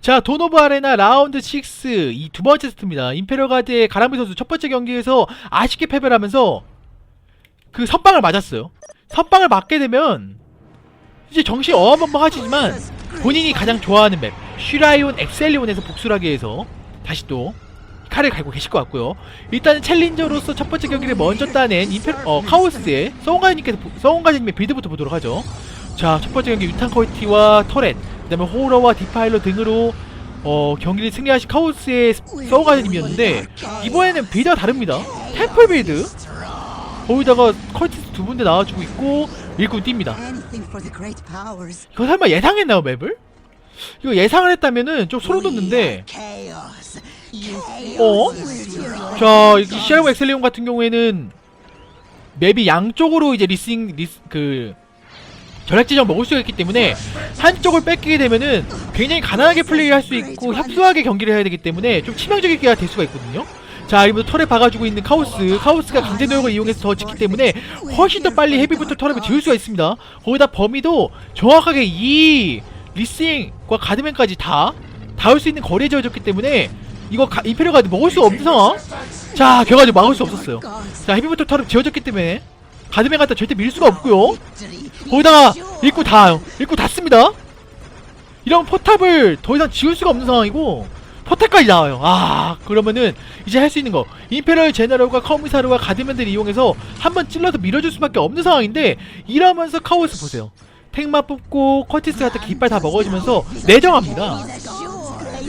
자, 돈오브 아레나 라운드 6 이 두 번째 세트입니다. 임페리얼 가드의 가람비 선수 첫 번째 경기에서 아쉽게 패배를 하면서 그 선빵을 맞았어요. 선빵을 맞게 되면 이제 정신 어마어마하시지만 본인이 가장 좋아하는 맵 슈라이온 엑셀리온에서 복수를 하기 위해서 다시 또 칼을 갈고 계실 것 같고요. 일단은 챌린저로서 첫 번째 경기를 먼저 따낸 임페 어, 카오스의 서원가님께서 서원가님의 빌드부터 보도록 하죠. 자, 첫 번째 경기 유탄 커티와 터렛, 그 다음에 호러와 디파일러 등으로 어, 경기를 승리하신 카오스의 서원가님이었는데 이번에는 빌드가 다릅니다. 템플 빌드. 거기다가 커티스 두 군데 나와주고 있고 일꾼 뜁니다. 이거 설마 예상했나요 맵을? 이거 예상을 했다면은 좀 소름 돋는데. 어? 자, 이 시아고 엑셀리온 같은 경우에는 맵이 양쪽으로 이제 리싱 리스 그 전략 지점 먹을 수가 있기 때문에 한쪽을 뺏기게 되면은 굉장히 가난하게 플레이를 할수 있고 협소하게 경기를 해야 되기 때문에 좀 치명적이게 될 수가 있거든요. 자, 이번에 털에 박아주고 있는 카오스. 카오스가 강제 노역을 이용해서 더 짓기 때문에 훨씬 더 빨리 헤비부터 털을 지을 수가 있습니다. 거기다 범위도 정확하게 이 리싱과 가드맨까지 다 닿을 수 있는 거리에 지어졌기 때문에 이거 가, 이페리어 가드 먹을 수 없는 상황. 자, 결과적으로 막을 수 없었어요. 자, 헤비부터 털을 지어졌기 때문에 가드맨 갖다 절대 밀 수가 없고요. 거기다가 입구 다 입구 닫습니다. 이런 포탑을 더 이상 지울 수가 없는 상황이고 포탑까지 나와요. 아 그러면은 이제 할 수 있는 거 임페리얼 제너럴과 커미사르와 가드맨들 이용해서 한번 찔러서 밀어줄 수밖에 없는 상황인데 이러면서 카오스 보세요. 탱마 뽑고 커티스 같은 깃발 다 먹어주면서 내정합니다.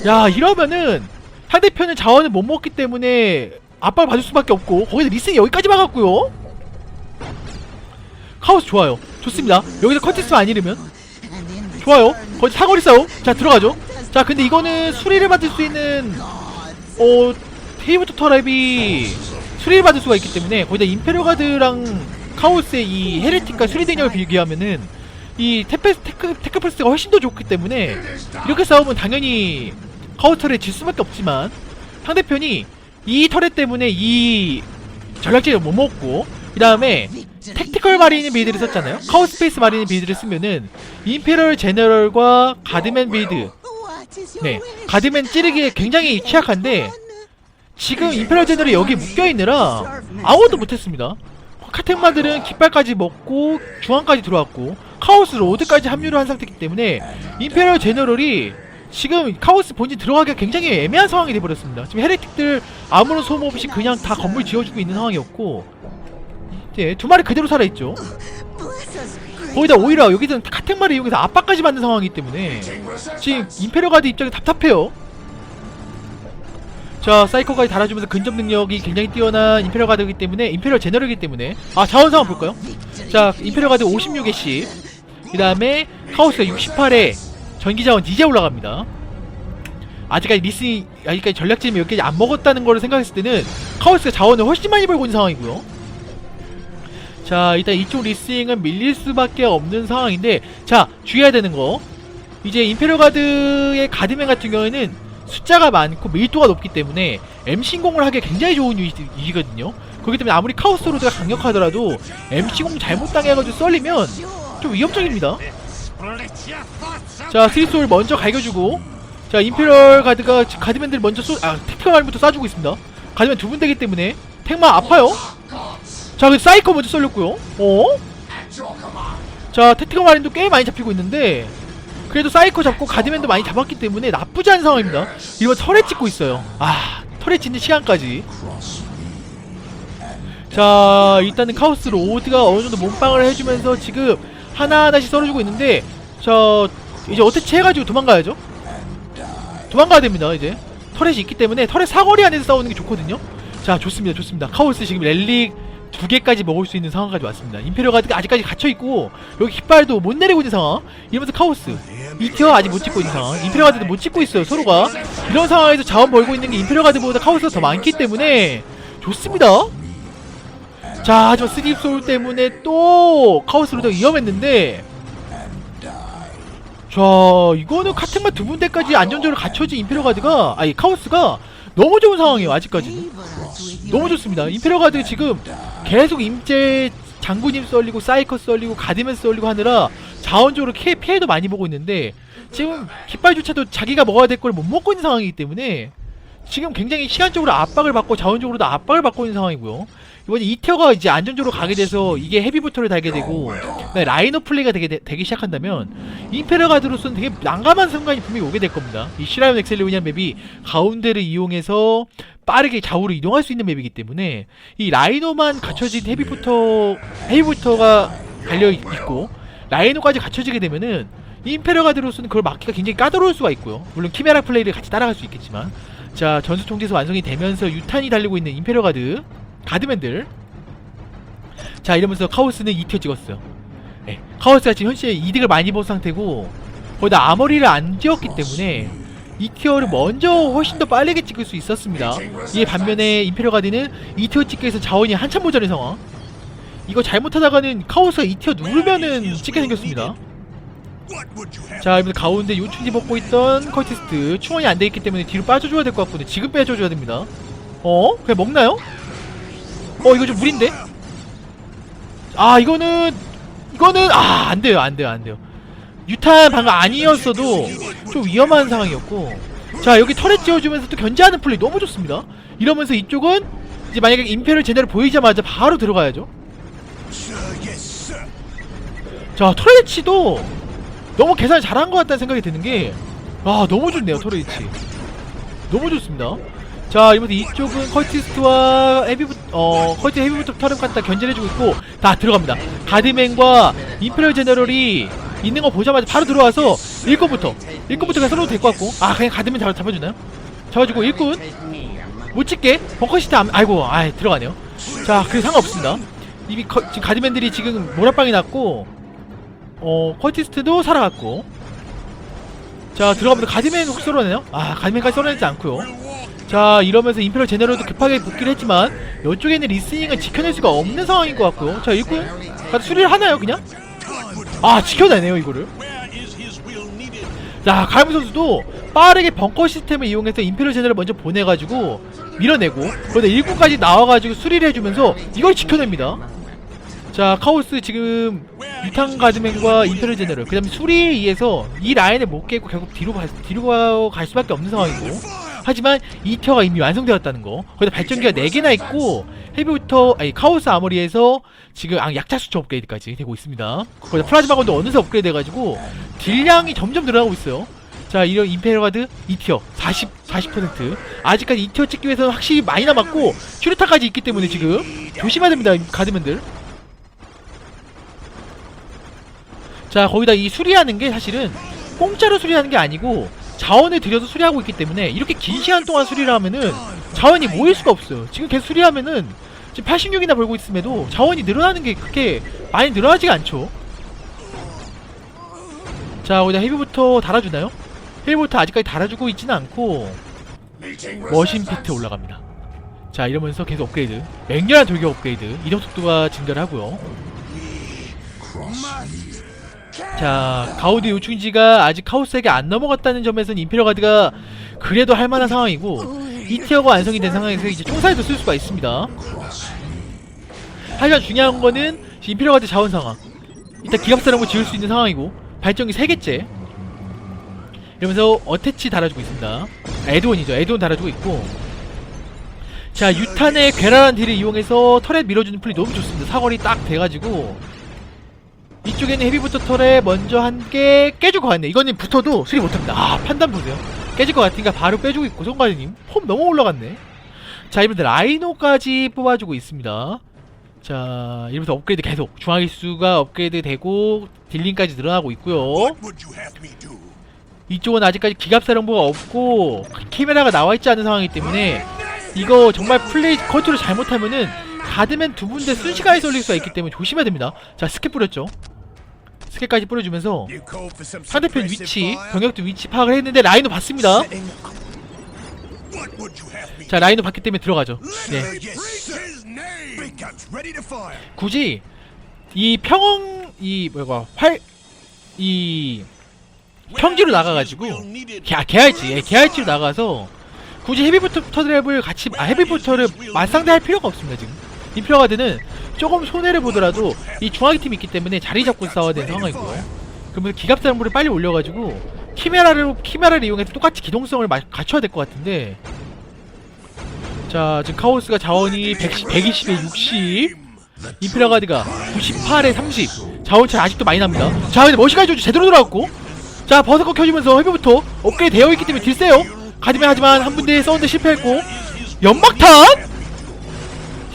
야 이러면은 상대편은 자원을 못 먹기 때문에 압박을 받을 수밖에 없고 거기서 리슨이 여기까지 막았고요. 카오스 좋아요. 좋습니다. 여기서 커티스만 안 잃으면 좋아요. 거기 사거리 싸움. 자 들어가죠. 자 근데 이거는 수리를 받을 수 있는 어 테이블토 터랩이 수리를 받을 수가 있기 때문에 거기다 임페리얼 가드랑 카오스의 이 헤레틱과 수리 대력을 비교하면은 이 테크 테크플스가 훨씬 더 좋기 때문에 이렇게 싸우면 당연히 터렛 질 수밖에 없지만 상대편이 이 터렛 때문에 이 전략지를 못 먹고 그 다음에 택티컬 마리는 빌드를 썼잖아요. 카오스페이스 마리는 빌드를 쓰면은 임페리얼 제너럴과 가드맨 빌드 네 가드맨 찌르기에 굉장히 취약한데 지금 임페리얼 제너럴이 여기 묶여있느라 아무것도 못했습니다. 카텍마들은 깃발까지 먹고 중앙까지 들어왔고 카오스 로드까지 합류를 한 상태이기 때문에 임페리얼 제너럴이 지금 카오스 본진 들어가기가 굉장히 애매한 상황이 돼버렸습니다. 지금 헤레틱들 아무런 소모 없이 그냥 다 건물 지어주고 있는 상황이었고 이제 두 마리 그대로 살아있죠. 거기다 오히려 여기서는 카텍마를 이용해서 압박까지 받는 상황이기 때문에 지금 임페리얼 가드 입장이 답답해요. 자 사이코까지 달아주면서 근접 능력이 굉장히 뛰어난 임페리얼 가드이기 때문에 임페리얼 제너럴이기 때문에 아 자원 상황 볼까요? 자 임페리얼 가드 56에 10. 그 다음에 카오스가 68에 전기 자원 이제 올라갑니다. 아직까지 리슨이 아직까지 전략진이 몇 개 안 먹었다는 거를 생각했을 때는 카오스가 자원을 훨씬 많이 벌고 있는 상황이고요. 자 일단 이쪽 리스잉은 밀릴 수밖에 없는 상황인데 자 주의해야 되는 거. 이제 임페리얼 가드의 가드맨 같은 경우에는 숫자가 많고 밀도가 높기 때문에 MC공을 하기 굉장히 좋은 유닛이거든요. 그렇기 때문에 아무리 카오스 로드가 강력하더라도 MC공 잘못 당해가지고 썰리면 좀 위협적입니다. 자 스리솔 먼저 갈겨주고 자 임페리얼 가드가 가드맨들 먼저 쏘.. 아 마린부터 쏴주고 있습니다. 가드맨 두 분 되기 때문에. 택마 아파요 자, 그 사이코 먼저 썰렸고요. 어? 자, 택티컬 마린도 꽤 많이 잡히고 있는데 그래도 사이코 잡고 가드맨도 많이 잡았기 때문에 나쁘지 않은 상황입니다. 이번 털에 찍고 있어요. 아, 털에 찍는 시간까지. 자, 일단은 카오스 로드가 어느 정도 몸빵을 해주면서 지금 하나하나씩 썰어주고 있는데 자, 이제 어떻게 해가지고 도망가야죠? 도망가야 됩니다, 이제. 터렛이 있기 때문에 터렛 사거리 안에서 싸우는 게 좋거든요. 자, 좋습니다, 좋습니다. 카오스 지금 렐릭 두 개까지 먹을 수 있는 상황까지 왔습니다. 임페리얼 가드가 아직까지 갇혀있고 여기 깃발도 못 내리고 있는 상황. 이러면서 카오스. 이티어 아직 못 찍고 있는 상황. 임페리얼 가드도 못 찍고 있어요 서로가. 이런 상황에서 자원 벌고 있는 게 임페리얼 가드보다 카오스가 더 많기 때문에 좋습니다. 자 하지만 소울 때문에 또 카오스 로드가 위험했는데. 자 이거는 카텍마 두 군데까지 안전적으로 갖춰진 임페리얼 가드가 아니 카오스가 너무 좋은 상황이에요 아직까지는 너무 좋습니다. 임페리얼 가드 지금 계속 임제 장군님 썰리고 사이커 썰리고 가디맨 썰리고 하느라 자원적으로 피해, 피해도 많이 보고 있는데 지금 깃발조차도 자기가 먹어야 될 걸 못 먹고 있는 상황이기 때문에 지금 굉장히 시간적으로 압박을 받고 자원적으로도 압박을 받고 있는 상황이고요. 이번에 이티어가 이제 안정적으로 가게 돼서 이게 헤비부터를 달게 되고 네, 라이너 플레이가 되게, 되, 되기 시작한다면 임페르 가드로서는 되게 난감한 순간이 분명히 오게 될 겁니다. 이 시라이온 엑셀리오니안 맵이 가운데를 이용해서 빠르게 좌우로 이동할 수 있는 맵이기 때문에 이 라이노만 갖춰진 헤비부터 헤비부터가 달려 있- 있고 라이노까지 갖춰지게 되면은 이 임페르 가드로서는 그걸 막기가 굉장히 까다로울 수가 있고요. 물론 키메라 플레이를 같이 따라갈 수 있겠지만. 자 전수 통제소 완성이 되면서 유탄이 달리고 있는 임페르 가드 가드맨들. 자 이러면서 카오스는 2티어 찍었어요. 네, 카오스가 지금 현재 이득을 많이 본 상태고 거기다 아머리를 안 지었기 때문에 2티어를 먼저 훨씬 더 빠르게 찍을 수 있었습니다. 이에 반면에 임페리얼 가드는 2티어 찍기 위해서 자원이 한참 모자란 상황. 이거 잘못하다가는 카오스가 2티어 누르면은 찍게 생겼습니다. 자 이번에 가운데 요충지 먹고 있던 커티스트. 충원이 안 돼 있기 때문에 뒤로 빠져줘야 될 것 같거든요 지금 빼줘야 됩니다. 어? 그냥 먹나요? 어 이거 좀 무리인데? 아 이거는 이거는 아 안돼요 안돼요 안돼요. 유탄 방금 아니었어도 좀 위험한 상황이었고. 자 여기 터렛 지어주면서 또 견제하는 플레이 너무 좋습니다. 이러면서 이쪽은 이제 만약에 임페를 제대로 보이자마자 바로 들어가야죠. 자 터렛치도 너무 계산 잘한 것 같다는 생각이 드는 게 아 너무 좋네요 터렛치. 너무 좋습니다 자 이번에 이쪽은 컬티스트와 헤비부 어 컬티 헤비부터 터렛 갖다 견제를 해주고 있고 다 들어갑니다. 가드맨과 임페리얼 제너럴이 있는 거 보자마자 바로 들어와서 일꾼부터 일꾼부터 그냥 서로 될것 같고. 아 그냥 가드맨 잡아, 잡아주나요? 잡아주고 일꾼. 못 찍게? 벙커시트 안, 아이고 아 들어가네요. 자 그게 상관없습니다. 이미 커, 지금 가드맨들이 지금 모락방이 났고 어 컬티스트도 살아갔고. 자 들어가면서 가드맨 혹 썰어내요? 아 가드맨까지 썰어내지 않고요 자 이러면서 임페리얼 제너럴도 급하게 복귀를 했지만 이쪽에는 리스닝을 지켜낼 수가 없는 상황인 것 같고요. 자 일꾼? 가서 수리를 하나요 그냥? 아 지켜내네요 이거를. 자 가이무 선수도 빠르게 벙커 시스템을 이용해서 임페리얼 제너럴 먼저 보내가지고 밀어내고 그런데 일꾼까지 나와가지고 수리를 해주면서 이걸 지켜냅니다. 자 카오스 지금 유탄 가드맨과 인테리어 제너럴. 그 다음에 수리에 의해서 이 라인을 못 깨고 결국 뒤로 갈, 뒤로 가- 갈 수밖에 없는 상황이고 하지만 이 티어가 이미 완성되었다는 거. 거기다 발전기가 4개나 있고 헤비부터 아니 카오스 아머리에서 지금 아, 약자 수치 업그레이드까지 되고 있습니다. 거기다 플라즈마 건도 어느새 업그레이드 돼가지고 딜량이 점점 늘어나고 있어요. 자 이런 임페리얼 가드 2티어 40, 40% 아직까지 2티어 찍기 위해서는 확실히 많이 남았고 슈르타까지 있기 때문에 지금 조심해야 됩니다 가드맨들. 자 거기다 이 수리하는 게 사실은 공짜로 수리하는 게 아니고 자원을 들여서 수리하고 있기 때문에 이렇게 긴 시간 동안 수리를 하면은 자원이 모일 수가 없어요. 지금 계속 수리하면은 지금 86이나 벌고 있음에도 자원이 늘어나는 게 그렇게 많이 늘어나지가 않죠. 자 거기다 헤비부터 달아주나요? 헤비부터 아직까지 달아주고 있지는 않고 머신 피트 올라갑니다. 자 이러면서 계속 업그레이드. 맹렬한 돌격 업그레이드. 이동 속도가 증가를 하고요 자 가우디 요충지가 아직 카오스에게 안 넘어갔다는 점에서는 임페리얼 가드가 그래도 할만한 상황이고 이 티어가 완성이 된 상황에서 이제 총살도 쓸 수가 있습니다. 하지만 중요한 거는 임페리얼 가드 자원 상황. 일단 기갑사령부 지을 수 있는 상황이고 발전기 3개째. 이러면서 어태치 달아주고 있습니다. 에드온이죠. 에드온 달아주고 있고. 자 유탄의 괴랄한 딜을 이용해서 터렛 밀어주는 플레이 너무 좋습니다. 사거리 딱 돼가지고 이쪽에는 헤비부터 털에 먼저 한개것 같네. 이거는 붙어도 수리 못합니다. 아 판단 보세요. 깨질 것 같으니까 바로 빼주고 있고 송가리님 폼 너무 올라갔네. 자 이번에 라이노까지 뽑아주고 있습니다. 자 이러면서 업그레이드 계속 중화기수가 업그레이드 되고 딜링까지 늘어나고 있고요. 이쪽은 아직까지 기갑사령부가 없고 카메라가 나와있지 않은 상황이기 때문에 이거 정말 플레이 컨트롤 잘못하면은 가드맨 두 군데 순식간에 쏠릴 수가 있기 때문에 조심해야 됩니다. 자 스킬 뿌렸죠. 스킬까지 뿌려주면서 상대편 위치, 병력도 위치 파악을 했는데 라인도 봤습니다. 자 라인도 봤기 때문에 들어가죠. 네. 굳이 이 평엉 이 뭐야 활 이 평지로 나가가지고 개, 개할지 예, 개할지로 나가서 굳이 헤비부터 드랩을 같이 아 헤비부터를 맞상대할 필요가 없습니다 지금 인피어가드는 조금 손해를 보더라도 이 중화기 팀이 있기 때문에 자리 잡고 싸워야 되는 상황이고요. 그러면 기갑사령부를 빨리 올려가지고 키메라를 키메라를 이용해서 똑같이 기동성을 마- 갖춰야 될 것 같은데. 자 지금 카오스가 자원이 110, 120에 60 임페라 가드가 98에 30 자원차 아직도 많이 납니다. 자 근데 머시까지 제대로 들어갔고. 자 버섯거 켜주면서 헤비부터 업그레이드 되어 있기 때문에 딜세요. 가드면 하지만 한 군데 써는데 실패했고. 연막탄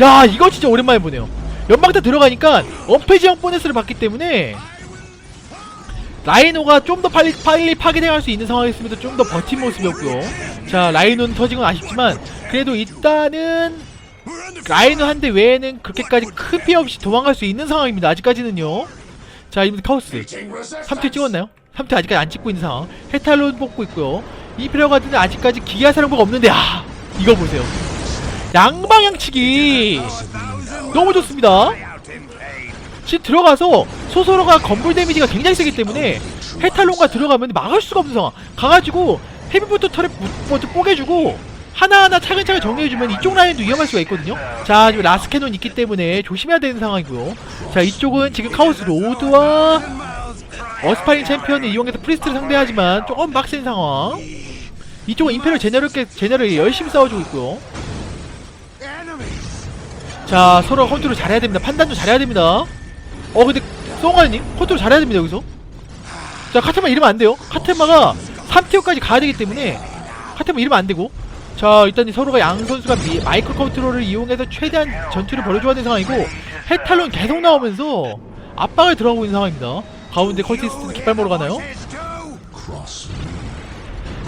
야 이거 진짜 오랜만에 보네요. 연막탄 들어가니까 엄폐지형 보너스를 받기 때문에 라이노가 좀 더 빨리, 빨리 파괴당할 수 있는 상황이었으면 좀더 버틴 모습이었고요. 자 라이노는 터진 건 아쉽지만 그래도 일단은 라이노 한 대 외에는 그렇게까지 큰 피해 없이 도망갈 수 있는 상황입니다. 아직까지는요. 자 이분 카오스. 3트 찍었나요? 3트 아직까지 안 찍고 있는 상황. 헤탈론 뽑고 있고요. 이피러 가드는 아직까지 기아사령부가 없는데 아 이거 보세요 양방향치기. 너무 좋습니다. 지금 들어가서 소서로가 건물 데미지가 굉장히 세기 때문에 헤탈론과 들어가면 막을 수가 없는 상황. 가가지고 헤비부터 털에 먼저 뽀개주고 하나하나 차근차근 정리해주면 이쪽 라인도 위험할 수가 있거든요. 자 지금 라스캐논 있기 때문에 조심해야 되는 상황이고요. 자 이쪽은 지금 카오스 로드와 어스파링 챔피언을 이용해서 프리스트를 상대하지만 조금 빡센 상황. 이쪽은 임페리얼 제너럴께 제너럴이 열심히 싸워주고 있고요 자 서로 컨트롤 잘해야 됩니다. 판단도 잘해야 됩니다. 어 근데 송가님? 컨트롤 잘해야 됩니다 여기서. 자 카테마 이러면 안 돼요. 카테마가 3티어까지 가야 되기 때문에 카테마 이러면 안 되고. 자 일단 서로가 양 선수가 미, 마이크로 컨트롤을 이용해서 최대한 전투를 벌여줘야 되는 상황이고 헤탈론 계속 나오면서 압박을 들어가고 있는 상황입니다. 가운데 컬티스트는 깃발 모러 가나요?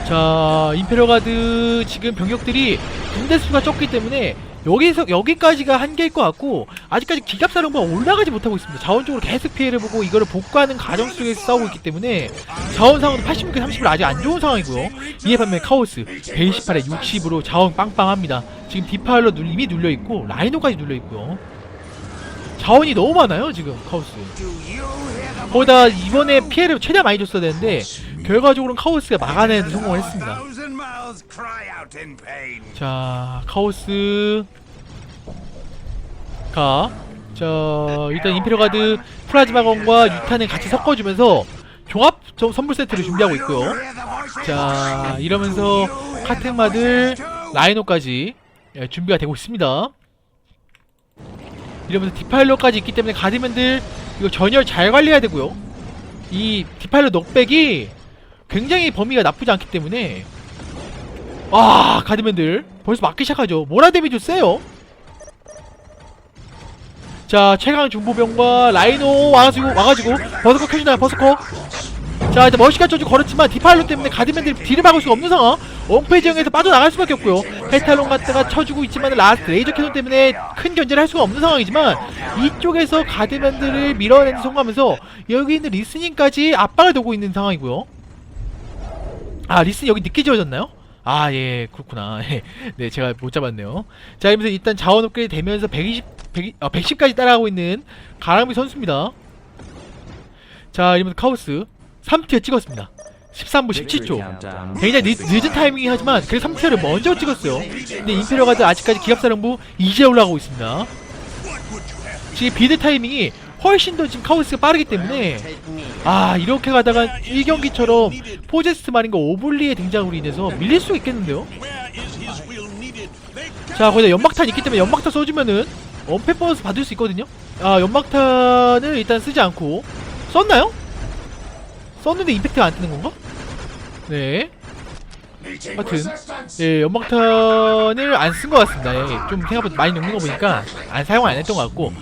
자 임페리얼 가드 지금 병력들이 군대 수가 적기 때문에 여기서 여기까지가 한계일 것 같고 아직까지 기갑사령부가 올라가지 못하고 있습니다. 자원적으로 계속 피해를 보고 이거를 복구하는 과정 속에서 싸우고 있기 때문에 자원 상황도 86개 30을 아직 안 좋은 상황이고요. 이에 반면 카오스 128에 60으로 자원 빵빵합니다. 지금 디파일러 눌, 이미 눌려 있고 라이노까지 눌려 있고요. 자원이 너무 많아요 지금 카오스. 거기다 이번에 피해를 최대한 많이 줬어야 되는데 결과적으로는 카오스가 막아내는 데 성공을 했습니다. 자 카오스 가 자, 일단 임페리얼 가드 플라즈마 건과 유탄을 같이 섞어주면서 종합 저- 선물 세트를 준비하고 있고요. 자, 이러면서 카텍마들 라이노까지 예, 준비가 되고 있습니다. 이러면서 디파일러까지 있기 때문에 가드맨들 이거 전열 잘 관리해야 되고요. 이 디파일러 넉백이 굉장히 범위가 나쁘지 않기 때문에 와 가드맨들 벌써 맞기 시작하죠. 모라 데미지 세요. 자 최강 중보병과 라이노 와가지고 와가지고 버스커 켜주나요 버스커 자 이제 머시가 저주 걸었지만 디파일로 때문에 가드맨들이 딜을 막을 수가 없는 상황 엄폐지형에서 빠져나갈 수밖에 없고요 헤탈론 갔다가 쳐주고 있지만 라스트 레이저 캐논 때문에 큰 견제를 할 수가 없는 상황이지만 이쪽에서 가드맨들을 밀어내는 성공하면서 여기 있는 리스닝까지 압박을 두고 있는 상황이고요 아 리슨 여기 늦게 지어졌나요? 아 예 그렇구나. 네 제가 못 잡았네요. 자 이러면서 일단 자원 업그레이드 되면서 120 100, 아, 110까지 따라가고 있는 가랑비 선수입니다. 자 이러면서 카오스 3티어 찍었습니다. 13분 17초. 굉장히 늦, 늦은 타이밍이 하지만 그 3티어를 먼저 찍었어요. 근데 임페리얼 가드 아직까지 기합사령부 이제 올라가고 있습니다. 지금 비드 타이밍이 훨씬 더 지금 카오스가 빠르기 때문에 아 이렇게 가다가 1경기처럼 포제스트 마린과 오블리의 등장으로 인해서 밀릴 수 있겠는데요? 자 거기다 연막탄 있기 때문에 연막탄 써주면은 원패 보너스 받을 수 있거든요? 아 연막탄을 일단 쓰지 않고. 썼나요? 썼는데 임팩트가 안 뜨는 건가? 네. 하여튼 예 연막탄을 안 쓴 것 같습니다. 예, 좀 생각보다 많이 녹는 거 보니까 안 사용 안 했던 것 같고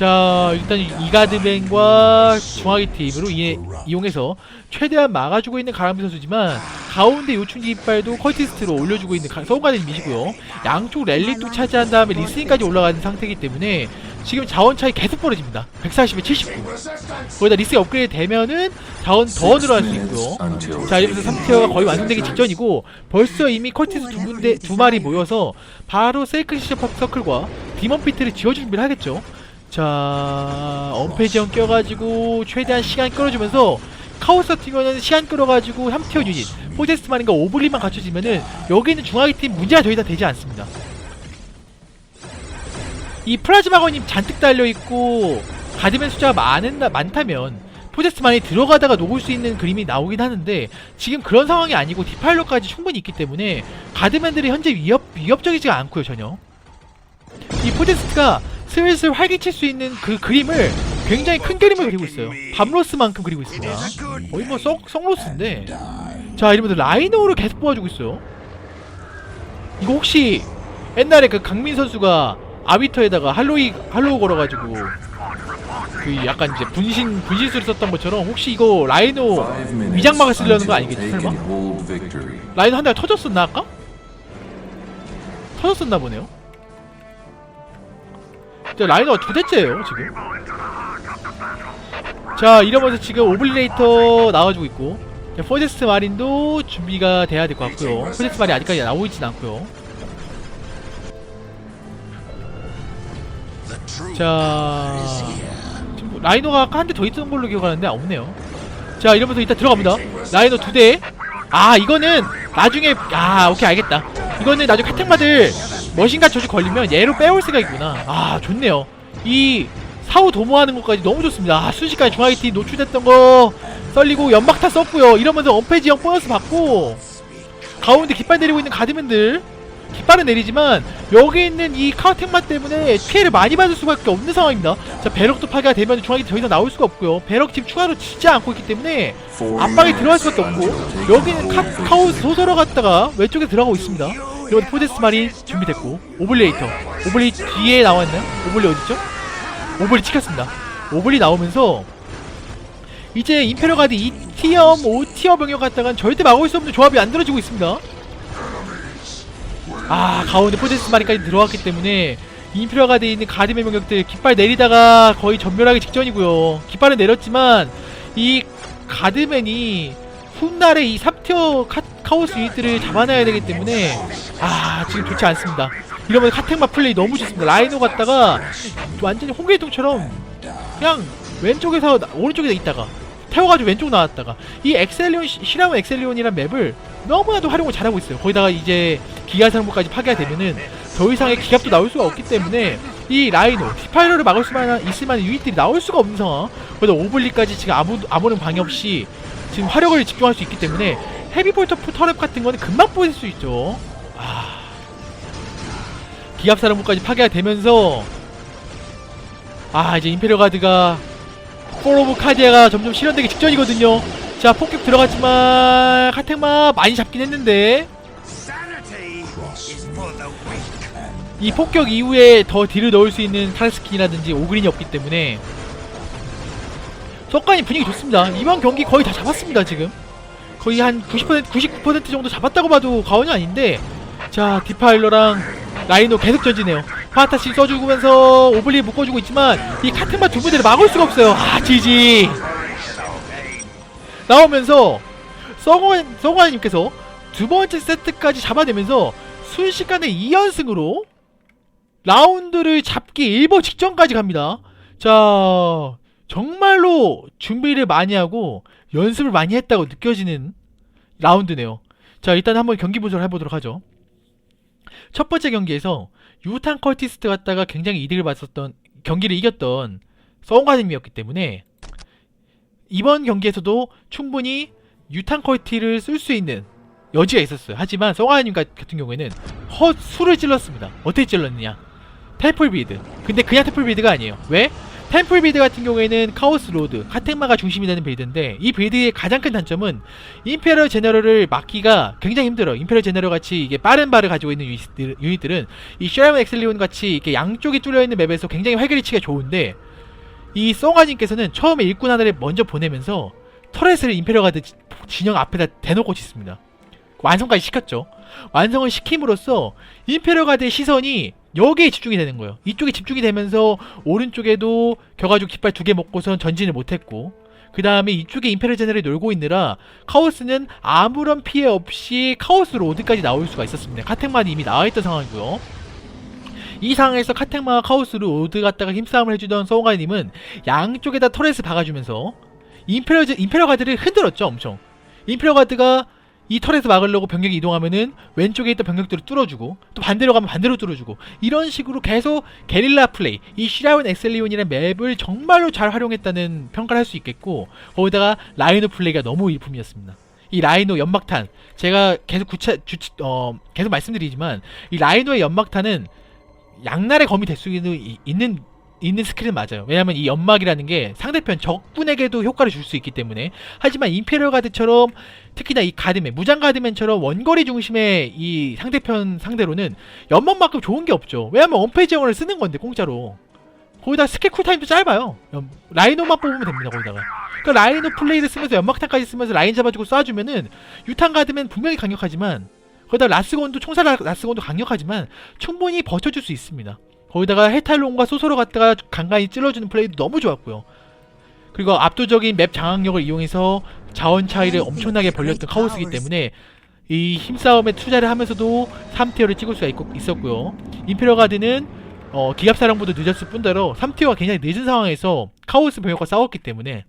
자 일단 이가드맨과 중화기 팀으로 이, 이용해서 최대한 막아주고 있는 가람비 선수지만 가운데 요충지 이빨도 컬티스트로 올려주고 있는 서우가드님이시고요. 양쪽 랠리 뚝 차지한 다음에 리스닝까지 올라가는 상태이기 때문에 지금 자원 차이 계속 벌어집니다. 140에 79 거기다 리스가 업그레이드 되면은 자원 더 늘어날 수 있고요. 자 이러면서 3티어가 거의 완성되기 직전이고 벌써 이미 컬티스 두 군데 두 마리 모여서 바로 세이클 시셔팝 서클과 디먼 피트를 지어줄 준비를 하겠죠 자 언페지형 껴가지고 최대한 시간 끌어주면서 카오스 같은 시간 끌어가지고 3티어 유닛 포제스트만인가 오블리만 갖춰지면은 여기 있는 중화기 팀 문제가 더 이상 되지 않습니다 이 플라즈마건님 잔뜩 달려있고 가드맨 숫자가 많은, 많다면 포제스만이 들어가다가 녹을 수 있는 그림이 나오긴 하는데 지금 그런 상황이 아니고 디파일러까지 충분히 있기 때문에 가드맨들이 현재 위협 위협적이지가 않고요 전혀. 이 포제스가 슬슬 활기칠 수 있는 그 그림을 굉장히 큰 그림을 그리고 있어요. 밤로스만큼 그리고 있습니다. 거의 뭐 썩, 썩로스인데. 자 이러면서 라이너로 계속 뽑아주고 있어요. 이거 혹시 옛날에 그 강민 선수가 아비터에다가 할로이 할로우 걸어가지고 그 약간 이제 분신 분신술을 썼던 것처럼 혹시 이거 라이노 위장막을 쓰려는 거 아니겠지 설마? 라이노 한대 터졌었나 아까? 터졌었나 보네요. 자 라이노가 두 대째예요 지금. 자 이러면서 지금 오블리레이터 나와주고 있고 자, 포제스트 마린도 준비가 돼야 될 것 같고요. 포제스트 마린 아직까지 나오진 않고요. 자 지금 뭐 라이노가 아까 한 대 더 있던 걸로 기억하는데 없네요. 자 이러면서 일단 들어갑니다. 라이노 두 대. 아 이거는 나중에 아 오케이 알겠다. 이거는 나중에 카텍마들 머신간 저주 걸리면 얘로 빼올 생각이구나. 아 좋네요. 이 사후 도모하는 것까지 너무 좋습니다. 아, 순식간에 중앙이팀 노출됐던 거 썰리고 연막타 썼고요. 이러면서 엄폐지형 보너스 받고 가운데 깃발 내리고 있는 가드맨들 깃발은 내리지만 여기 있는 이 카우텍마 때문에 피해를 많이 받을 수밖에 없는 상황입니다. 자 배럭도 파괴가 되면 중앙이 더 이상 나올 수가 없고요. 배럭 지금 추가로 치지 않고 있기 때문에 압박이 들어갈 수밖에 없고 여기는 카, 카오스 소설어 갔다가 왼쪽에 들어가고 있습니다. 이번 포데스 말이 준비됐고 오블레이터 오블리 뒤에 나왔나요? 오블리 어딨죠? 오블리 찍혔습니다. 오블리 나오면서 이제 임페러 가드 2티어, 5티어 병력 갔다간 절대 막을 수 없는 조합이 만들어지고 있습니다. 아 가운데 포제스 마리까지 들어왔기 때문에 임페러 가드에 있는 가드맨 병력들 깃발 내리다가 거의 전멸하기 직전이고요. 깃발은 내렸지만 이 가드맨이 훗날에 이 3티어 카, 카오스 유닛들을 잡아놔야 되기 때문에 아 지금 좋지 않습니다. 이러면 카텍마 플레이 너무 좋습니다. 라이노 갔다가 완전히 홍길동처럼 그냥 왼쪽에서 나- 오른쪽에 있다가 태워가지고 왼쪽 나왔다가 이 엑셀리온 시- 시라운 엑셀리온이란 맵을 너무나도 활용을 잘하고 있어요. 거기다가 이제 기가상부까지 파괴가 되면은 더 이상의 기갑도 나올 수가 없기 때문에 이 라이노 디파이러를 막을 수만 있을 만한 유닛들이 나올 수가 없는 상황. 거기다 오블리까지 지금 아무 아무런 방해 없이 지금 화력을 집중할 수 있기 때문에 헤비볼터 터랩 같은 거는 금방 뽑을 수 있죠. 아 기갑사령부까지 파괴가 되면서 아 이제 임페리얼 가드가 포로브 카디아가 점점 실현되기 직전이거든요. 자 폭격 들어갔지만 카텍마 많이 잡긴 했는데 이 폭격 이후에 더 딜을 넣을 수 있는 타르스킨이라든지 오그린이 없기 때문에 석관이 분위기 좋습니다. 이번 경기 거의 다 잡았습니다 지금. 거의 한 90% 99% 정도 잡았다고 봐도 과언이 아닌데 자 디파일러랑 라이노 계속 전진해요. 파타시 써주면서 오블리 묶어주고 있지만 이 카텍마 두 분들을 막을 수가 없어요. 아 지지 나오면서 성원 성원님께서 두 번째 세트까지 잡아내면서 순식간에 2연승으로 라운드를 잡기 일보 직전까지 갑니다. 자 정말로 준비를 많이 하고 연습을 많이 했다고 느껴지는 라운드네요. 자 일단 한번 경기 분석을 해보도록 하죠. 첫 번째 경기에서 유탄 컬티스트 갔다가 굉장히 이득을 봤었던 경기를 이겼던 서운가님이었기 때문에 이번 경기에서도 충분히 유탄 컬티를 쓸 수 있는 여지가 있었어요. 하지만 서가님 같은 경우에는 헛수를 찔렀습니다. 어떻게 찔렀느냐? 템플 빌드. 근데 그냥 템플 빌드가 아니에요. 왜? 템플 빌드 같은 경우에는 카오스 로드, 카텍마가 중심이 되는 빌드인데 이 빌드의 가장 큰 단점은 임페리얼 제너럴을 막기가 굉장히 힘들어요. 임페리얼 제너럴 같이 이게 빠른 발을 가지고 있는 유닛들, 유닛들은 이 쉐라운 엑셀리온 같이 이렇게 양쪽이 뚫려 있는 맵에서 굉장히 활개리 치기가 좋은데 이 송아님께서는 처음에 일꾼 하나를 먼저 보내면서 터렛을 임페리얼 가드 지- 진영 앞에다 대놓고 짓습니다. 완성까지 시켰죠. 완성을 시킴으로써 임페리얼 가드의 시선이 여기에 집중이 되는 거예요. 이쪽에 집중이 되면서 오른쪽에도 겨가지고 깃발 두 개 먹고선 전진을 못했고 그 다음에 이쪽에 임페리얼 제너를 놀고 있느라 카오스는 아무런 피해 없이 카오스 로드까지 나올 수가 있었습니다. 카텍만이 이미 나와있던 상황이고요. 이 상황에서 카텍마와 카오스 로드 갖다가 힘싸움을 해주던 소홍가님은 양쪽에다 터렛을 박아주면서 제- 임페리얼 가드를 흔들었죠 엄청. 임페리얼 가드가 이 털에서 막으려고 병력이 이동하면은 왼쪽에 있던 병력들을 뚫어주고 또 반대로 가면 반대로 뚫어주고 이런 식으로 계속 게릴라 플레이 이 시라운 엑셀리온이라는 맵을 정말로 잘 활용했다는 평가를 할 수 있겠고 거기다가 라이노 플레이가 너무 일품이었습니다. 이 라이노 연막탄 제가 계속 구차 주, 어 계속 말씀드리지만 이 라이노의 연막탄은 양날의 검이 될 수 있는 있는 있는 스킬은 맞아요. 왜냐하면 이 연막이라는 게 상대편 적군에게도 효과를 줄 수 있기 때문에. 하지만 임페리얼 가드처럼 특히나 이 가드맨, 무장 가드맨처럼 원거리 중심의 이 상대편 상대로는 연막만큼 좋은 게 없죠. 왜냐하면 원페이지 영어를 쓰는 건데 공짜로. 거기다 스킬 쿨타임도 짧아요. 연- 라이노만 뽑으면 됩니다. 거기다가. 그러니까 라이노 플레이를 쓰면서 연막탄까지 쓰면서 라인 잡아주고 쏴주면은 유탄 가드맨 분명히 강력하지만 거기다 라스건도 총살 라- 라스건도 강력하지만 충분히 버텨줄 수 있습니다. 거기다가 헤탈론과 소소로 갔다가 간간히 찔러주는 플레이도 너무 좋았고요. 그리고 압도적인 맵 장악력을 이용해서 자원 차이를 엄청나게 벌렸던 카오스이기 때문에 이 힘싸움에 투자를 하면서도 3티어를 찍을 수가 있고, 있었고요. 임페리얼 가드는 어, 기갑사령부도 늦었을 뿐더러 3티어가 굉장히 늦은 상황에서 카오스 병력과 싸웠기 때문에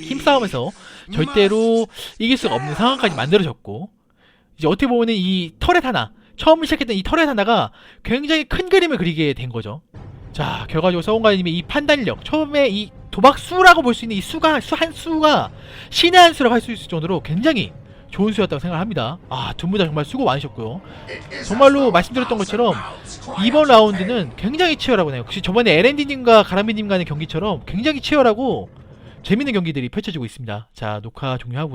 힘싸움에서 절대로 이길 수가 없는 상황까지 만들어졌고 이제 어떻게 보면은 이 터렛 하나 처음 시작했던 이 터렛 하나가 굉장히 큰 그림을 그리게 된 거죠. 자 결과적으로 서원가님의 이 판단력 처음에 이 도박 수라고 볼 수 있는 이 수가 수 한 수가 신의 한 수라고 할 수 있을 정도로 굉장히 좋은 수였다고 생각합니다. 아 두 분 다 정말 수고 많으셨고요. 정말로 말씀드렸던 것처럼 이번 라운드는 굉장히 치열하고 나요. 혹시 저번에 LND님과 가라미님 간의 경기처럼 굉장히 치열하고 재밌는 경기들이 펼쳐지고 있습니다. 자 녹화 종료하고.